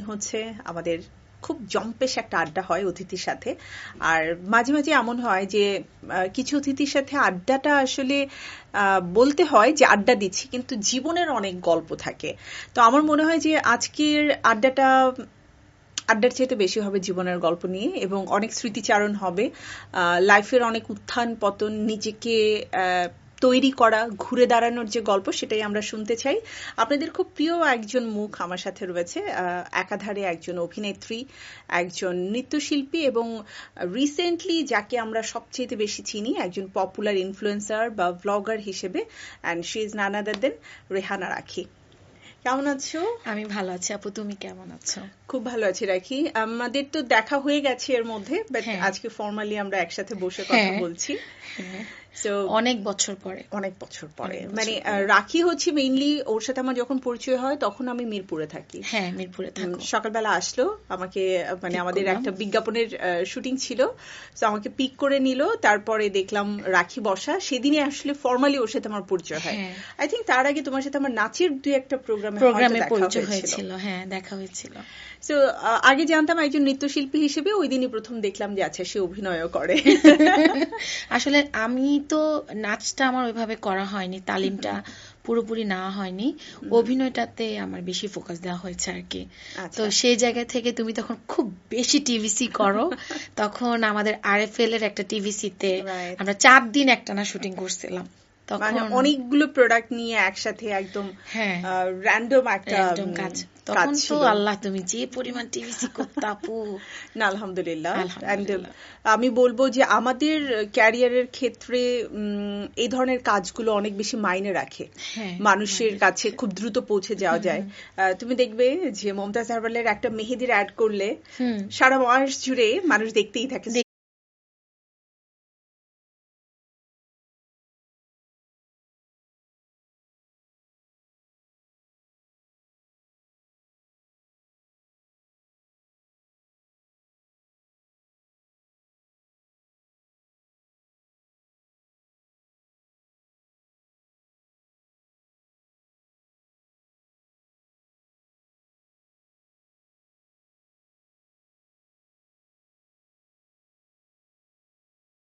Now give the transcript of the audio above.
হচ্ছে আমাদের খুব জম্পেশ একটা আড্ডা হয় অতিথির সাথে। আর মাঝে মাঝে এমন হয় যে কিছু অতিথির সাথে আড্ডাটা আসলে বলতে হয় যে আড্ডা দিচ্ছি, কিন্তু জীবনের অনেক গল্প থাকে। তো আমার মনে হয় যে আজকের আড্ডাটা, আড্ডার চাইতে বেশি হবে জীবনের গল্প নিয়ে, এবং অনেক স্মৃতিচারণ হবে। লাইফের অনেক উত্থান পতন নিজেকে তৈরি করা ঘুরে দাঁড়ানোর যে গল্প সেটাই আমরা শুনতে চাই। আপনাদের খুব প্রিয় একজন মুখ আমার সাথে রয়েছে একাধারে একজন অভিনেত্রী একজন নৃত্যশিল্পী এবং রিসেন্টলি যাকে আমরা সবচেয়ে বেশি চিনি একজন পপুলার ইনফ্লুয়েন্সার বা ব্লগার হিসেবে and she is none other than Rehana Rakhi. কেমন আছো? আমি ভালো আছি আপু তুমি কেমন আছো? খুব ভালো আছি রাখি। আমাদের তো দেখা হয়ে গেছে এর মধ্যে বাট হ্যাঁ। আজকে ফর্মালি আমরা একসাথে বসে কথা হ্যাঁ। বলছি। হ্যাঁ, অনেক বছর পরে। অনেক বছর পরে। মানে রাখি হচ্ছে মেইনলি ওর সাথে আমার যখন পরিচয় হয় তখন আমি মিরপুরে থাকি। হ্যাঁ মিরপুরে থাকো। সকালবেলা আসলো আমাকে মানে আমাদের একটা বিজ্ঞাপনের শুটিং ছিল। তো আমাকে পিক করে নিল তারপরে দেখলাম রাখি বসা। সেদিনই আসলে ফর্মালি ওর সাথে আমার পরিচয় হয়। হ্যাঁ। আই থিঙ্ক তার আগে তোমার সাথে আমার নাচের দুই একটা প্রোগ্রামে প্রোগ্রামে পরিচয় হয়েছিল। হ্যাঁ দেখা হয়েছিল। তো আগে জানতাম একজন নৃত্যশিল্পী হিসেবে ওই দিনই প্রথম দেখলাম যে আচ্ছা সে অভিনয়ও করে। আসলে আমি তো নাচটা আমার ওইভাবে করা হয়নি তালিমটা পুরোপুরি নেওয়া হয়নি। অভিনয়টাতে আমার বেশি ফোকাস দেওয়া হয়েছে আর কি। আচ্ছা। তো সেই জায়গা থেকে তুমি তখন খুব বেশি টিভিসি করো তখন আমাদের আর এফ এল এর একটা টিভিসিতে. আমরা চার দিন একটানা শুটিং করছিলাম। মানে অনেকগুলো প্রোডাক্ট নিয়ে একসাথে একদম র্যান্ডম একটা কাজ। তখন তো আল্লাহ তুমি যে পরিমাণ টিভিসি করতে আপু। না আলহামদুলিল্লাহ। And, আলহামদুলিল্লাহ। আমি বলব যে আমাদের ক্যারিয়ারের ক্ষেত্রে এই ধরনের কাজগুলো অনেক বেশি মাইনে রাখে। হ্যাঁ, মানুষের কাছে খুব দ্রুত পৌঁছে যাওয়া যায়। তুমি দেখবে যে মমতাজ হারবালের একটা মেহেদির অ্যাড করলে সারা মাস জুড়ে মানুষ দেখতেই থাকে।